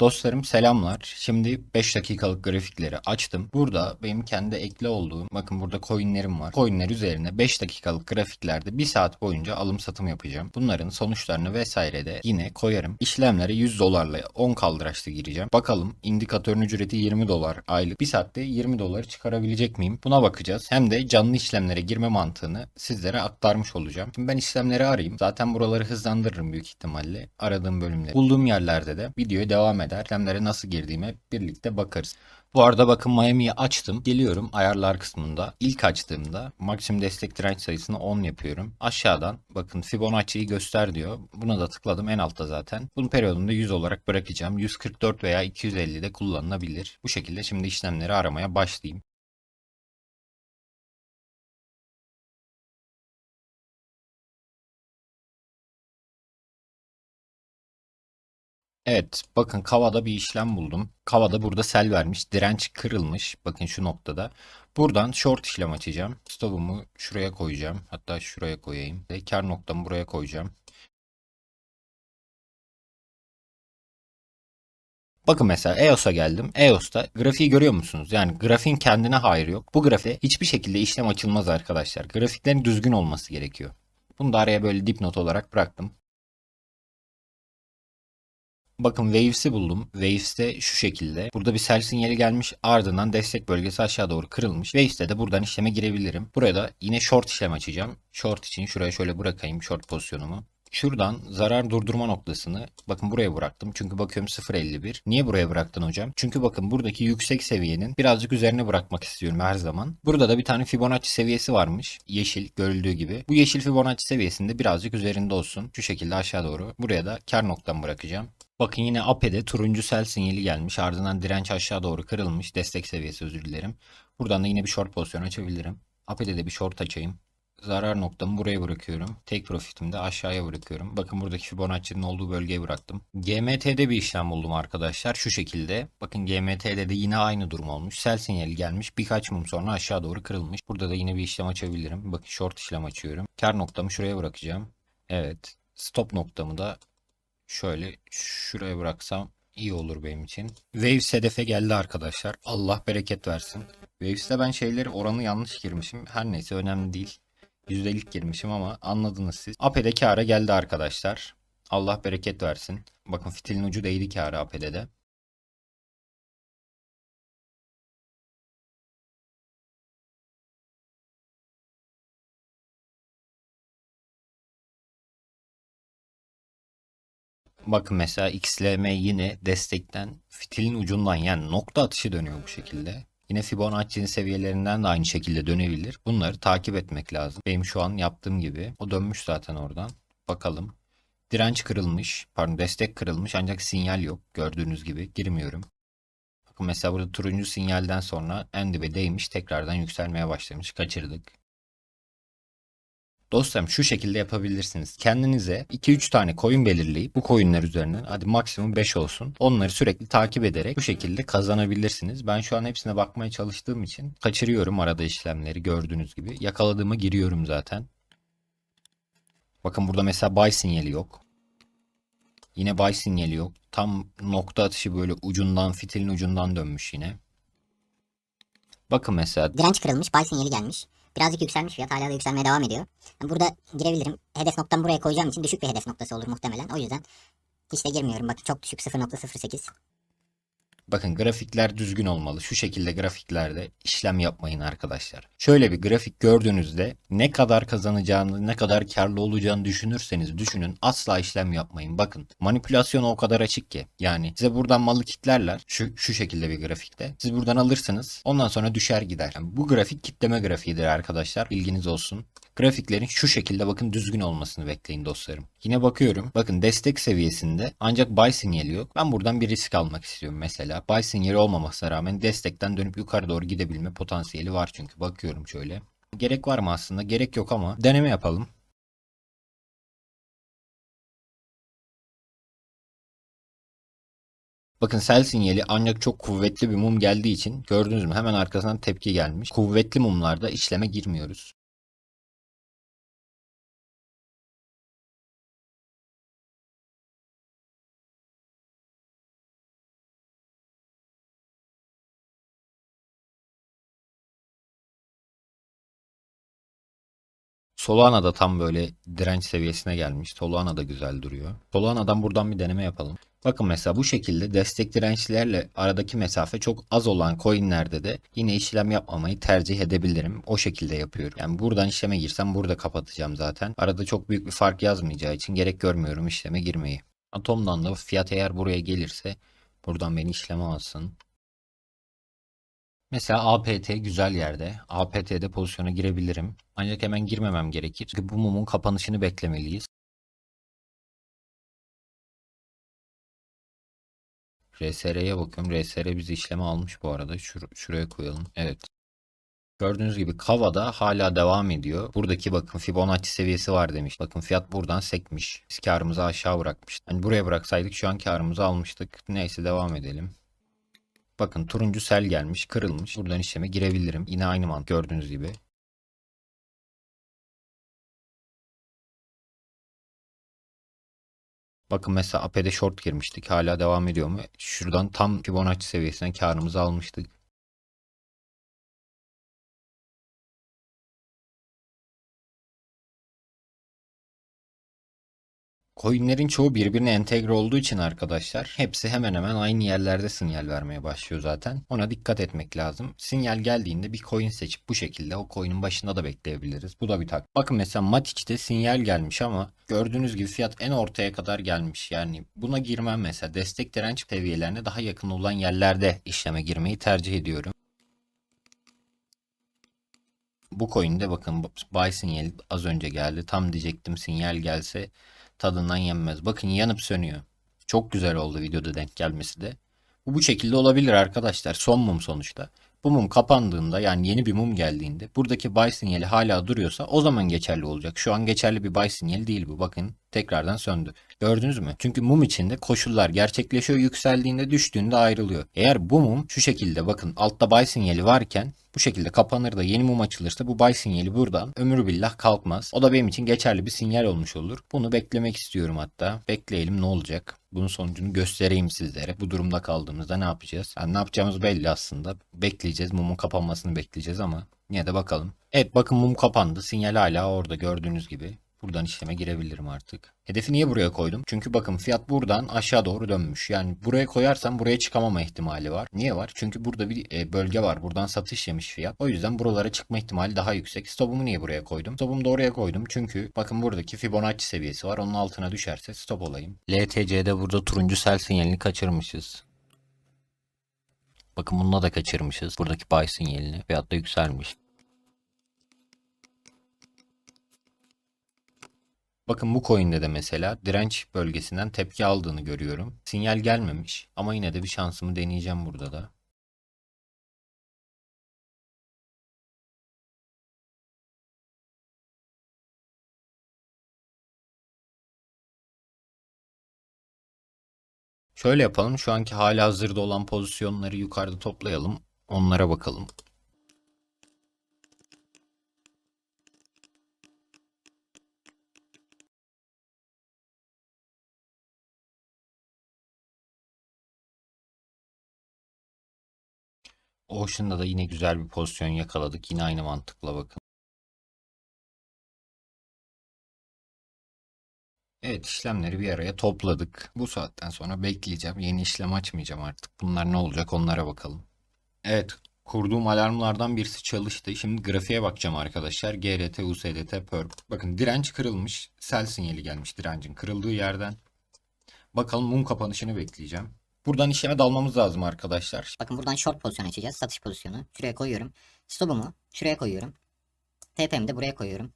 Dostlarım selamlar. Şimdi 5 dakikalık grafikleri açtım. Burada benim kendi ekli olduğum, bakın burada coinlerim var. Coinler üzerine 5 dakikalık grafiklerde 1 saat boyunca alım satım yapacağım. Bunların sonuçlarını vesaire de yine koyarım. İşlemlere 100 dolarla 10 kaldıraçlı gireceğim. Bakalım indikatörün ücreti 20 dolar aylık. 1 saatte 20 doları çıkarabilecek miyim? Buna bakacağız. Hem de canlı işlemlere girme mantığını sizlere aktarmış olacağım. Şimdi ben işlemleri arayayım. Zaten buraları hızlandırırım büyük ihtimalle. Aradığım bölümleri. Bulduğum yerlerde de videoya devam İşlemlere nasıl girdiğime birlikte bakarız. Bu arada bakın Miami'yi açtım. Geliyorum ayarlar kısmında. İlk açtığımda maksimum destek direnç sayısını 10 yapıyorum. Aşağıdan bakın Fibonacci'yi göster diyor. Buna da tıkladım en altta zaten. Bunun periyodunda 100 olarak bırakacağım. 144 veya 250 de kullanılabilir. Bu şekilde şimdi işlemleri aramaya başlayayım. Evet, bakın Kava'da bir işlem buldum. Kava'da burada sel vermiş, direnç kırılmış. Bakın şu noktada. Buradan short işlem açacağım. Stopumu şuraya koyacağım. Hatta şuraya koyayım. Ve kar noktamı buraya koyacağım. Bakın mesela EOS'a geldim. EOS'ta grafiği görüyor musunuz? Yani grafiğin kendine hayır yok. Bu grafiğe hiçbir şekilde işlem açılmaz arkadaşlar. Grafiklerin düzgün olması gerekiyor. Bunu da araya böyle dipnot olarak bıraktım. Bakın Waves'i buldum. Waves'te şu şekilde. Burada bir sell sinyali gelmiş. Ardından destek bölgesi aşağı doğru kırılmış. Waves'te de buradan işleme girebilirim. Burada yine short işlem açacağım. Short için şuraya şöyle bırakayım short pozisyonumu. Şuradan zarar durdurma noktasını bakın buraya bıraktım. Çünkü bakıyorum 0.51. Niye buraya bıraktın hocam? Çünkü bakın buradaki yüksek seviyenin birazcık üzerine bırakmak istiyorum her zaman. Burada da bir tane Fibonacci seviyesi varmış. Yeşil görüldüğü gibi. Bu yeşil Fibonacci seviyesinde birazcık üzerinde olsun. Şu şekilde aşağı doğru. Buraya da kar noktamı bırakacağım. Bakın yine AP'de turuncu sel sinyali gelmiş. Ardından direnç aşağı doğru kırılmış. Destek seviyesi özür dilerim. Buradan da yine bir short pozisyon açabilirim. AP'de de bir short açayım. Zarar noktamı buraya bırakıyorum. Tek profitimi de aşağıya bırakıyorum. Bakın buradaki Fibonacci'nin olduğu bölgeye bıraktım. GMT'de bir işlem buldum arkadaşlar. Şu şekilde. Bakın GMT'de de yine aynı durum olmuş. Sel sinyali gelmiş. Birkaç mum sonra aşağı doğru kırılmış. Burada da yine bir işlem açabilirim. Bakın short işlem açıyorum. Kar noktamı şuraya bırakacağım. Evet. Stop noktamı da şöyle şuraya bıraksam iyi olur benim için. Waves hedefe geldi arkadaşlar. Allah bereket versin. Waves'te ben şeyleri oranı yanlış girmişim. Her neyse önemli değil. Yüzdelik girmişim ama anladınız siz. AP'de kâra geldi arkadaşlar. Allah bereket versin. Bakın fitilin ucu değdi kâra AP'de de. Bakın mesela XLM yine destekten fitilin ucundan yani nokta atışı dönüyor bu şekilde. Yine Fibonacci'nin seviyelerinden de aynı şekilde dönebilir. Bunları takip etmek lazım. Benim şu an yaptığım gibi. O dönmüş zaten oradan. Bakalım. Direnç kırılmış. Pardon destek kırılmış ancak sinyal yok. Gördüğünüz gibi girmiyorum. Bakın mesela burada turuncu sinyalden sonra en dibe değmiş. Tekrardan yükselmeye başlamış. Kaçırdık. Dostlarım şu şekilde yapabilirsiniz. Kendinize 2-3 tane coin belirleyip bu coinler üzerinden hadi maksimum 5 olsun. Onları sürekli takip ederek bu şekilde kazanabilirsiniz. Ben şu an hepsine bakmaya çalıştığım için kaçırıyorum arada işlemleri gördüğünüz gibi. Yakaladığıma giriyorum zaten. Bakın burada mesela buy sinyali yok. Yine buy sinyali yok. Tam nokta atışı böyle ucundan fitilin ucundan dönmüş yine. Bakın mesela Direnç kırılmış, buy sinyali gelmiş. Birazcık yükselmiş fiyat hala da yükselmeye devam ediyor. Burada girebilirim. Hedef noktamı buraya koyacağım için düşük bir hedef noktası olur muhtemelen. O yüzden hiç de girmiyorum. Bakın çok düşük 0.08. Bakın grafikler düzgün olmalı. Şu şekilde grafiklerde işlem yapmayın arkadaşlar. Şöyle bir grafik gördüğünüzde ne kadar kazanacağını, ne kadar karlı olacağını düşünürseniz düşünün. Asla işlem yapmayın. Bakın manipülasyon o kadar açık ki. Yani size buradan malı kitlerler. Şu, şu şekilde bir grafikte. Siz buradan alırsınız. Ondan sonra düşer gider. Yani bu grafik kitleme grafiğidir arkadaşlar. Bilginiz olsun. Grafiklerin şu şekilde bakın düzgün olmasını bekleyin dostlarım. Yine bakıyorum. Bakın destek seviyesinde ancak buy sinyali yok. Ben buradan bir risk almak istiyorum mesela. Buy sinyali olmamasına rağmen destekten dönüp yukarı doğru gidebilme potansiyeli var çünkü. Bakıyorum şöyle. Gerek var mı aslında? Gerek yok ama deneme yapalım. Bakın sel sinyali ancak çok kuvvetli bir mum geldiği için gördünüz mü hemen arkasından tepki gelmiş. Kuvvetli mumlarda işleme girmiyoruz. Solana da tam böyle direnç seviyesine gelmiş. Solana da güzel duruyor. Solana'dan buradan bir deneme yapalım. Bakın mesela bu şekilde destek dirençlerle aradaki mesafe çok az olan coinlerde de yine işlem yapmamayı tercih edebilirim. O şekilde yapıyorum. Yani buradan işleme girsem burada kapatacağım zaten. Arada çok büyük bir fark yazmayacağı için gerek görmüyorum işleme girmeyi. Atom'dan da fiyat eğer buraya gelirse buradan beni işleme alsın. Mesela APT güzel yerde. APT'de pozisyona girebilirim. Ancak hemen girmemem gerekir. Çünkü bu mumun kapanışını beklemeliyiz. RSR'ye bakıyorum. RSR bizi işleme almış bu arada. Şur- şuraya koyalım. Evet. Gördüğünüz gibi Kava'da hala devam ediyor. Buradaki bakın Fibonacci seviyesi var demiş. Bakın fiyat buradan sekmiş. Biz karımızı aşağı bırakmış. Hani buraya bıraksaydık şu an karımızı almıştık. Neyse devam edelim. Bakın turuncu sel gelmiş, kırılmış. Buradan işleme girebilirim. Yine aynı mantık gördüğünüz gibi. Bakın mesela AP'de short girmiştik. Hala devam ediyor mu? Şuradan tam Fibonacci seviyesine karımızı almıştık. Coinlerin çoğu birbirine entegre olduğu için arkadaşlar hepsi hemen hemen aynı yerlerde sinyal vermeye başlıyor zaten. Ona dikkat etmek lazım. Sinyal geldiğinde bir coin seçip bu şekilde o coin'in başında da bekleyebiliriz. Bu da bir tak. Bakın mesela Matic'te sinyal gelmiş ama gördüğünüz gibi fiyat en ortaya kadar gelmiş. Yani buna girmem mesela destek direnç seviyelerine daha yakın olan yerlerde işleme girmeyi tercih ediyorum. Bu coin'de bakın buy sinyali az önce geldi. Tam diyecektim sinyal gelse tadından yenmez. Bakın yanıp sönüyor. Çok güzel oldu videoda denk gelmesi de. Bu bu şekilde olabilir arkadaşlar. Son mum sonuçta. Bu mum kapandığında yani yeni bir mum geldiğinde buradaki buy sinyali hala duruyorsa o zaman geçerli olacak. Şu an geçerli bir buy sinyali değil bu. Bakın tekrardan söndü. Gördünüz mü? Çünkü mum içinde koşullar gerçekleşiyor. Yükseldiğinde düştüğünde ayrılıyor. Eğer bu mum şu şekilde bakın altta buy sinyali varken bu şekilde kapanır da yeni mum açılırsa bu buy sinyali buradan ömür billah kalkmaz. O da benim için geçerli bir sinyal olmuş olur. Bunu beklemek istiyorum hatta. Bekleyelim ne olacak? Bunun sonucunu göstereyim sizlere. Bu durumda kaldığımızda ne yapacağız? Yani ne yapacağımız belli aslında. Bekleyeceğiz. Mumun kapanmasını bekleyeceğiz ama yine de bakalım. Evet bakın mum kapandı. Sinyal hala orada gördüğünüz gibi. Buradan işleme girebilirim artık. Hedefi niye buraya koydum? Çünkü bakın fiyat buradan aşağı doğru dönmüş. Yani buraya koyarsam buraya çıkamama ihtimali var. Niye var? Çünkü burada bir e, bölge var. Buradan satış yemiş fiyat. O yüzden buralara çıkma ihtimali daha yüksek. Stopumu niye buraya koydum? Stopumu da oraya koydum. Çünkü bakın buradaki Fibonacci seviyesi var. Onun altına düşerse stop olayım. LTC'de burada turuncu sel sinyalini kaçırmışız. Bakın bununla da kaçırmışız. Buradaki buy sinyalini. Fiyat da yükselmiş. Bakın bu coin'de de mesela direnç bölgesinden tepki aldığını görüyorum. Sinyal gelmemiş ama yine de bir şansımı deneyeceğim burada da. Şöyle yapalım. Şu anki hala hazırda olan pozisyonları yukarıda toplayalım. Onlara bakalım. Ocean'da da yine güzel bir pozisyon yakaladık. Yine aynı mantıkla bakın. Evet işlemleri bir araya topladık. Bu saatten sonra bekleyeceğim. Yeni işlem açmayacağım artık. Bunlar ne olacak onlara bakalım. Evet kurduğum alarmlardan birisi çalıştı. Şimdi grafiğe bakacağım arkadaşlar. GRT, USDT, PERP. Bakın direnç kırılmış. Sell sinyali gelmiş direncin kırıldığı yerden. Bakalım mum kapanışını bekleyeceğim. Buradan işleme dalmamız lazım arkadaşlar. Bakın buradan short pozisyon açacağız. Satış pozisyonu. Şuraya koyuyorum. Stopumu şuraya koyuyorum. TP'mi de buraya koyuyorum.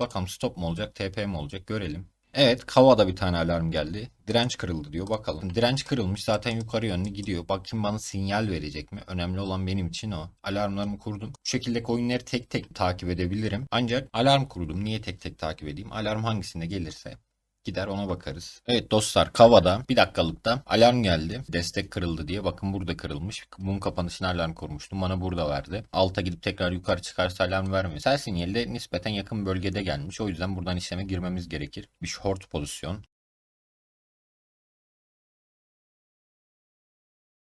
Bakalım stop mu olacak, TP mi olacak görelim. Evet, Kava'da bir tane alarm geldi. Direnç kırıldı diyor. Bakalım. Direnç kırılmış zaten yukarı yönlü gidiyor. Bakayım bana sinyal verecek mi? Önemli olan benim için o. Alarmlarımı kurdum. Bu şekilde coinleri tek tek takip edebilirim. Ancak alarm kurdum. Niye tek tek takip edeyim? Alarm hangisinde gelirse Gider ona bakarız. Evet dostlar Kava'da bir dakikalıkta alarm geldi. Destek kırıldı diye. Bakın burada kırılmış. Mum kapanışına alarm kurmuştum. Bana burada verdi. Alta gidip tekrar yukarı çıkarsa alarm vermiyor. Sell sinyali de nispeten yakın bölgede gelmiş. O yüzden buradan işleme girmemiz gerekir. Bir short pozisyon.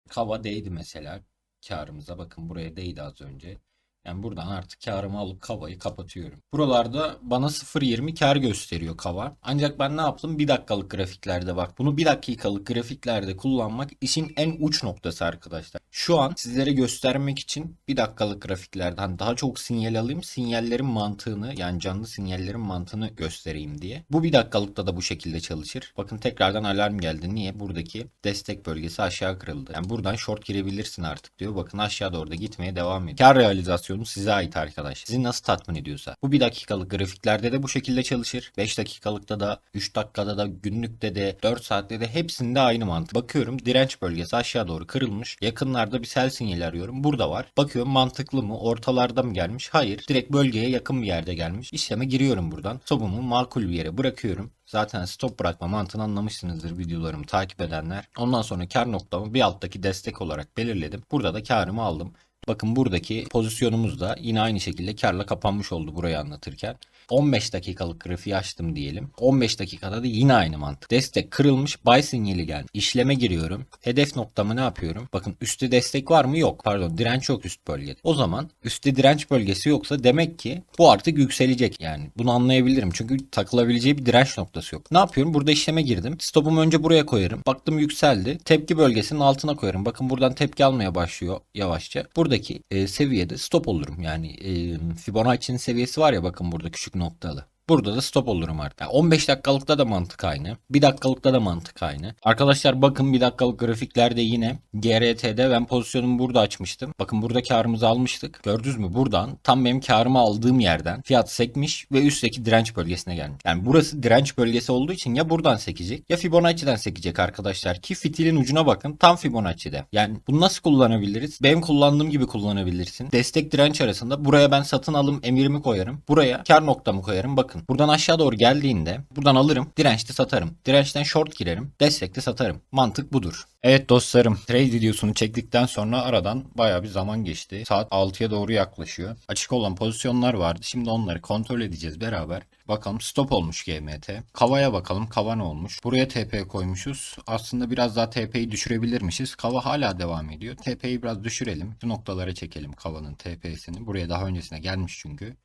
Kava değdi mesela karımıza. Bakın buraya değdi az önce. Yani buradan artık karımı alıp kavayı kapatıyorum. Buralarda bana 0.20 kar gösteriyor kava. Ancak ben ne yaptım? Bir dakikalık grafiklerde bak. Bunu bir dakikalık grafiklerde kullanmak işin en uç noktası arkadaşlar. Şu an sizlere göstermek için bir dakikalık grafiklerden daha çok sinyal alayım. Sinyallerin mantığını yani canlı sinyallerin mantığını göstereyim diye. Bu bir dakikalıkta da bu şekilde çalışır. Bakın tekrardan alarm geldi. Niye? Buradaki destek bölgesi aşağı kırıldı. Yani buradan short girebilirsin artık diyor. Bakın aşağı doğru da gitmeye devam ediyor. Kar realizasyonu size ait arkadaş. Sizi nasıl tatmin ediyorsa. Bu bir dakikalık grafiklerde de bu şekilde çalışır. 5 dakikalıkta da 3 dakikada da günlükte de 4 saatte de hepsinde aynı mantık. Bakıyorum direnç bölgesi aşağı doğru kırılmış. Yakınlarda bir sell sinyali arıyorum. Burada var. Bakıyorum mantıklı mı? Ortalarda mı gelmiş? Hayır. Direkt bölgeye yakın bir yerde gelmiş. İşleme giriyorum buradan. Stopumu makul bir yere bırakıyorum. Zaten stop bırakma mantığını anlamışsınızdır videolarımı takip edenler. Ondan sonra kar noktamı bir alttaki destek olarak belirledim. Burada da karımı aldım. Bakın buradaki pozisyonumuz da yine aynı şekilde karla kapanmış oldu burayı anlatırken. 15 dakikalık grafiği açtım diyelim. 15 dakikada da yine aynı mantık. Destek kırılmış, buy sinyali geldi. İşleme giriyorum. Hedef noktamı ne yapıyorum? Bakın üstte destek var mı? Yok. Pardon direnç yok üst bölgede. O zaman üstte direnç bölgesi yoksa demek ki bu artık yükselecek. Yani bunu anlayabilirim. Çünkü takılabileceği bir direnç noktası yok. Ne yapıyorum? Burada işleme girdim. Stopumu önce buraya koyarım. Baktım yükseldi. Tepki bölgesinin altına koyarım. Bakın buradan tepki almaya başlıyor yavaşça. Buradaki e, seviyede stop olurum. Yani e, Fibonacci'nin seviyesi var ya bakın burada küçük noktalı. Burada da stop olurum artık. Yani 15 dakikalıkta da mantık aynı. 1 dakikalıkta da mantık aynı. Arkadaşlar bakın 1 dakikalık grafiklerde yine GRT'de ben pozisyonumu burada açmıştım. Bakın burada karımızı almıştık. Gördünüz mü? Buradan tam benim karımı aldığım yerden fiyat sekmiş ve üstteki direnç bölgesine gelmiş. Yani burası direnç bölgesi olduğu için ya buradan sekecek ya Fibonacci'den sekecek arkadaşlar. Ki fitilin ucuna bakın tam Fibonacci'de. Yani bunu nasıl kullanabiliriz? Benim kullandığım gibi kullanabilirsin. Destek direnç arasında buraya ben satın alım emirimi koyarım. Buraya kar noktamı koyarım. Bakın buradan aşağı doğru geldiğinde buradan alırım. Dirençte satarım. Dirençten short girerim. Destekte satarım. Mantık budur. Evet dostlarım trade videosunu çektikten sonra aradan baya bir zaman geçti. Saat 6'ya doğru yaklaşıyor. Açık olan pozisyonlar vardı. Şimdi onları kontrol edeceğiz beraber. Bakalım stop olmuş GMT. Kavaya bakalım. Kava ne olmuş? Buraya TP koymuşuz. Aslında biraz daha TP'yi düşürebilirmişiz. Kava hala devam ediyor. TP'yi biraz düşürelim. Şu noktalara çekelim kavanın TP'sini. Buraya daha öncesine gelmiş çünkü.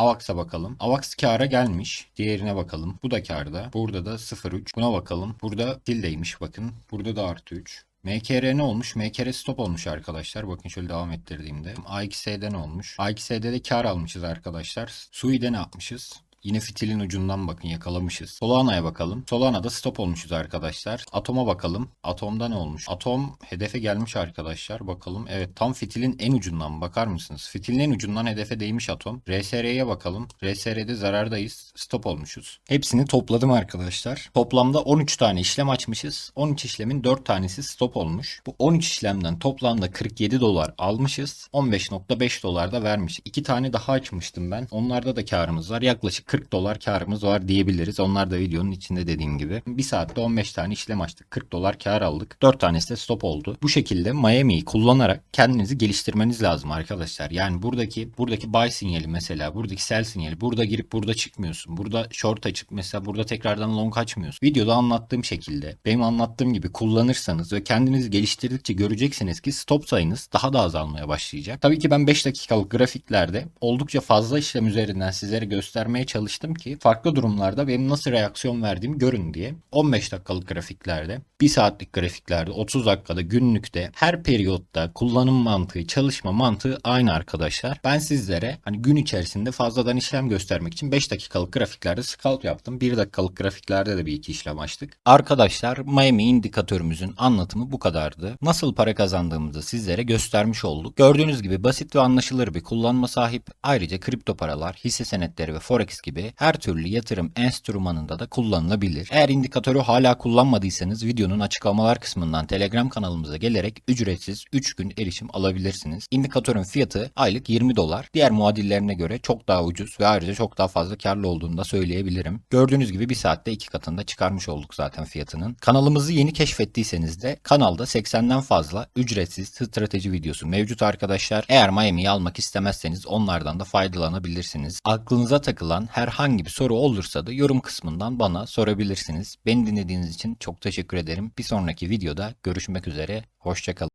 Avax'a bakalım. Avax kâra gelmiş. Diğerine bakalım. Bu da kârda. Burada da 0.3. Buna bakalım. Burada dildeymiş bakın. Burada da artı 3. MKR ne olmuş? MKR stop olmuş arkadaşlar. Bakın şöyle devam ettirdiğimde. A2S'de ne olmuş? A2S'de de kar almışız arkadaşlar. Sui'de ne yapmışız? Yine fitilin ucundan bakın yakalamışız. Solana'ya bakalım. Solana'da stop olmuşuz arkadaşlar. Atom'a bakalım. Atom'da ne olmuş? Atom hedefe gelmiş arkadaşlar. Bakalım. Evet tam fitilin en ucundan bakar mısınız? Fitilin en ucundan hedefe değmiş atom. RSR'ye bakalım. RSR'de zarardayız. Stop olmuşuz. Hepsini topladım arkadaşlar. Toplamda 13 tane işlem açmışız. 13 işlemin 4 tanesi stop olmuş. Bu 13 işlemden toplamda 47 dolar almışız. 15.5 dolar da vermiş. 2 tane daha açmıştım ben. Onlarda da karımız var. Yaklaşık 40 dolar karımız var diyebiliriz. Onlar da videonun içinde dediğim gibi. Bir saatte 15 tane işlem açtık. 40 dolar kar aldık. 4 tanesi de stop oldu. Bu şekilde Miami'yi kullanarak kendinizi geliştirmeniz lazım arkadaşlar. Yani buradaki buradaki buy sinyali mesela buradaki sell sinyali burada girip burada çıkmıyorsun. Burada short açıp mesela burada tekrardan long açmıyorsun. Videoda anlattığım şekilde benim anlattığım gibi kullanırsanız ve kendinizi geliştirdikçe göreceksiniz ki stop sayınız daha da azalmaya başlayacak. Tabii ki ben 5 dakikalık grafiklerde oldukça fazla işlem üzerinden sizlere göstermeye çalıştım ki farklı durumlarda benim nasıl reaksiyon verdiğimi görün diye. 15 dakikalık grafiklerde, 1 saatlik grafiklerde, 30 dakikada, günlükte, her periyotta kullanım mantığı, çalışma mantığı aynı arkadaşlar. Ben sizlere hani gün içerisinde fazladan işlem göstermek için 5 dakikalık grafiklerde scout yaptım. 1 dakikalık grafiklerde de bir iki işlem açtık. Arkadaşlar Miami indikatörümüzün anlatımı bu kadardı. Nasıl para kazandığımızı sizlere göstermiş olduk. Gördüğünüz gibi basit ve anlaşılır bir kullanma sahip. Ayrıca kripto paralar, hisse senetleri ve forex gibi her türlü yatırım enstrümanında da kullanılabilir. Eğer indikatörü hala kullanmadıysanız videonun açıklamalar kısmından Telegram kanalımıza gelerek ücretsiz 3 gün erişim alabilirsiniz. İndikatörün fiyatı aylık 20 dolar. Diğer muadillerine göre çok daha ucuz ve ayrıca çok daha fazla karlı olduğunu da söyleyebilirim. Gördüğünüz gibi bir saatte iki katında çıkarmış olduk zaten fiyatının. Kanalımızı yeni keşfettiyseniz de kanalda 80'den fazla ücretsiz strateji videosu mevcut arkadaşlar. Eğer Miami'yi almak istemezseniz onlardan da faydalanabilirsiniz. Aklınıza takılan herhangi bir soru olursa da yorum kısmından bana sorabilirsiniz. Beni dinlediğiniz için çok teşekkür ederim. Bir sonraki videoda görüşmek üzere. Hoşçakalın.